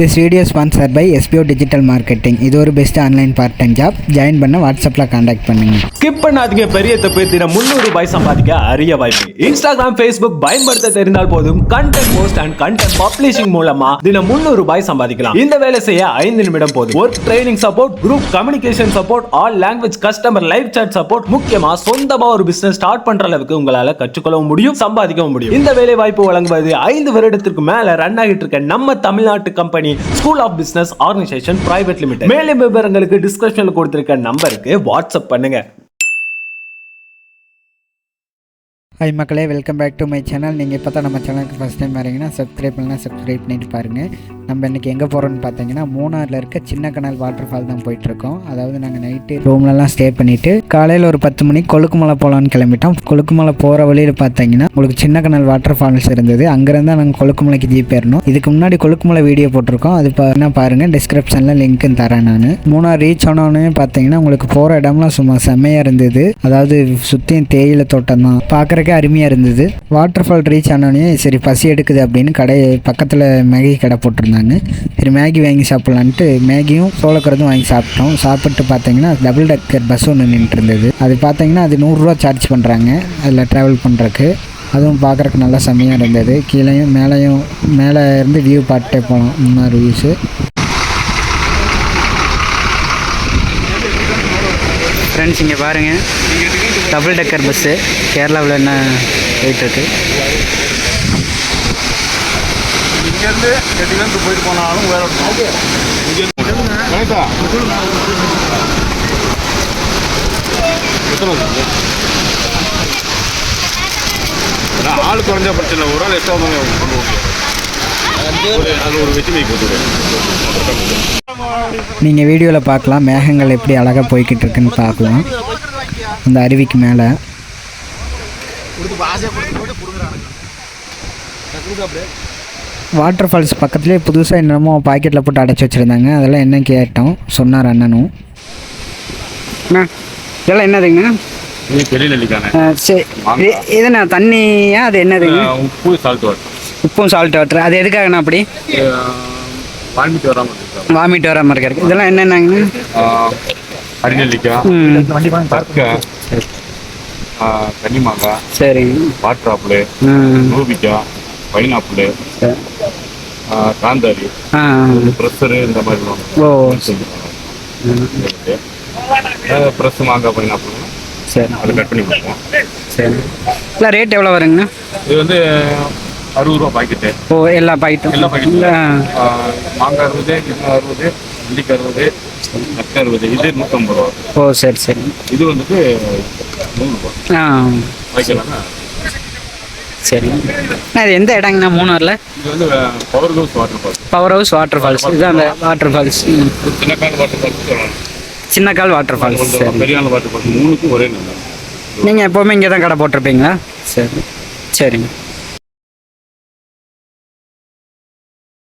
This video sponsor by SPO digital marketing இது ஒரு best online part time job join பண்ண வாட்ஸ்அப்பில் contact பண்ணுங்க. ஸ்கிப் பண்ணாதீங்க பெரிய தப்பு. தினம் முந்நூறு ரூபாய் சம்பாதிக்க அரிய வாய்ப்பு. இன்ஸ்டாகிராம் ஃபேஸ்புக் பயன்படுத்த தெரிந்தால் போதும். Content post and content publishing மூலமா தினம் முந்நூறு ரூபாய் சம்பாதிக்கலாம். இந்த வேலை செய்ய ஐந்து நிமிடம் போதும். Work training support group communication support all language customer live chat support முக்கியமா சொந்தமா ஒரு பிசினஸ் ஸ்டார்ட் பண்ற அளவுக்கு உங்களால கற்றுக்கொள்ளவும் முடியும் சம்பாதிக்கவும் முடியும். இந்த வேலை வாய்ப்பு வழங்குவது ஐந்து வருடத்திற்கு மேல ரன் ஆகிட்டு இருக்க நம்ம தமிழ்நாட்டு company school of business organisation private limited மேலும் விவரங்களுக்கு டிஸ்கிரிப்ஷனில் கொடுத்துருக்க நம்பருக்கு வாட்ஸ்அப் பண்ணுங்க. ஹை மக்களே welcome back to my channel நீங்கள் இப்போ தான் நம்ம சேனலுக்கு ஃபஸ்ட் டைம் வரீங்கன்னா சப்ஸ்கிரைப் பண்ணலாம் சப்ஸ்கிரைப் பண்ணிட்டு பாருங்கள் நம்ம இன்றைக்கி எங்கே போகிறோம்னு பார்த்தீங்கன்னா மூணாரில் இருக்க சின்ன கனல் வாட்டர் ஃபால் தான் போயிட்டுருக்கோம். அதாவது நாங்கள் நைட்டு ரூம்லலாம் ஸ்டே பண்ணிவிட்டு காலையில் ஒரு பத்து மணிக்கு கொழுக்குமலை போகலான்னு கிளம்பிட்டோம். கொழுக்குமலை போகிற வழியில் பார்த்தீங்கன்னா உங்களுக்கு சின்ன கனல் வாட்டர் ஃபால்ஸ் இருந்தது. அங்கேருந்து நாங்கள் கொழுக்குமலைக்கு ஜீப் ஏறணும். இதுக்கு முன்னாடி கொழுக்குமலை வீடியோ போட்டிருக்கோம். அது என்ன பாருங்கள் டிஸ்கிரிப்ஷனில் லிங்க்கும் தரேன் நான். மூணார் ரீச் ஆனோடனே பார்த்தீங்கன்னா உங்களுக்கு போகிற இடம்லாம் சும்மா செம்மையாக இருந்தது. அதாவது சுற்றியும் தேயிலை தோட்டம் தான். பார்க்குறக்கே அருமையாக இருந்தது. வாட்டர் ஃபால் ரீச் ஆனோடனே சரி பசி எடுக்குது அப்படின்னு கடை பக்கத்தில் மேகி கடை போட்டிருந்தாங்க. சரி மேகி வாங்கி சாப்பிட்லான்ட்டு மேகியும் சோளக்கரதும் வாங்கி சாப்பிட்டோம். சாப்பிட்டு பார்த்தீங்கன்னா டபுள் டெக்கர் பஸ் ஒன்று நின்றுட்டு இருந்தது அது பார்த்தீங்கன்னா அது நூறுரூவா சார்ஜ் பண்ணுறாங்க அதில் ட்ராவல் பண்ணுறக்கு அதுவும் பார்க்குறக்கு நல்லா செம்மையாக இருந்தது. கீழேயும் மேலேயும் மேலே இருந்து வியூ பார்த்துட்டே போகலாம் மூணாறு வியூஸு ஃப்ரெண்ட்ஸ் இங்கே பாருங்கள் டபுள் டெக்கர் பஸ்ஸு கேரளாவில் என்ன போயிட்டுருக்கு? இங்கேருந்து எட்டுலேருந்து போயிட்டு போனாலும் வேற கரெக்டா எத்தனை? நான் ஆள் குறைஞ்சா பிரச்சனை. ஒரு ஆள் எக்ஸ்ட்ரா கொண்டு போக ஒரு அது ஒரு வெற்றி வைக்க கொடுத்துருவேன் நீங்கள் வீடியோவில் பார்க்கலாம் மேகங்கள் எப்படி அழகாக போய்கிட்டு இருக்குன்னு பார்க்கலாம். அந்த அருவிக்கு மேலே. வாட்டர் ஃபால்ஸ் பக்கத்துலேயே புதுசாக என்னமோ பாக்கெட்டில் போட்டு அடைச்சி வச்சுருந்தாங்க. அதெல்லாம் என்ன கேட்டோம்? சொன்னார் அண்ணனும் அண்ணா இதெல்லாம் என்னதுங்கண்ணா? சரி. இதுண்ணா தண்ணியா அது என்னதுங்க? உப்பு சால்ட் வாட்டர் உப்பும் சால்ட் வாட்டர் அது எதுக்காகண்ணா அப்படி? வாங்கிட்டு வராமல் இருக்கு. வாமிட் வராமல் இருக்கிறதுக்கு. இதெல்லாம் என்னென்னங்கண்ணா? கன்னிமாங்காய் சரிங்க. Water apple. ம். ரூபிக்காய் பைனாப்பிள். காந்தாரி ப்ரெஷரு இந்த மாதிரி ஓ. ப்ரெஸ் மாங்காய் பைனாப்பிள். சரி. அதை கட் பண்ணி கொடுப்போம். சரி. இல்லை ரேட் எவ்வளோ வருங்கண்ணா? இது வந்து அறுபது ரூபா பாக்கெட்டு. ஓ எல்லா பாக்கெட்டும். எல்லா பாக்கெட்டும். மாங்காய் அறுபது இது அறுபது நெல்லிக்காய் அறுபது நெக்காய் அறுபது இது நூற்றம்பது ரூபா. ஓ சரி சரி. இது வந்துட்டு நூறுரூபா ஆ. பாய்க்கலாம்னா சரி. அண்ணா, இது எந்த இடங்கண்ணா மூணாரில்? இது வந்து power house water falls power house water falls இதுதான் அந்த வாட்டர் ஃபால்ஸ் சின்ன கால் வாட்டர் ஃபால்ஸ் சொல்லலாம். சின்ன கால் வாட்டர் ஃபால்ஸ் சரி. பெரியான வாட்டர் ஃபால்ஸ் மூணுக்கும் ஒரே நல்லா நீங்கள் எப்போவுமே இங்கே தான் கடை போட்டிருப்பீங்களா? சரி. சரிங்க.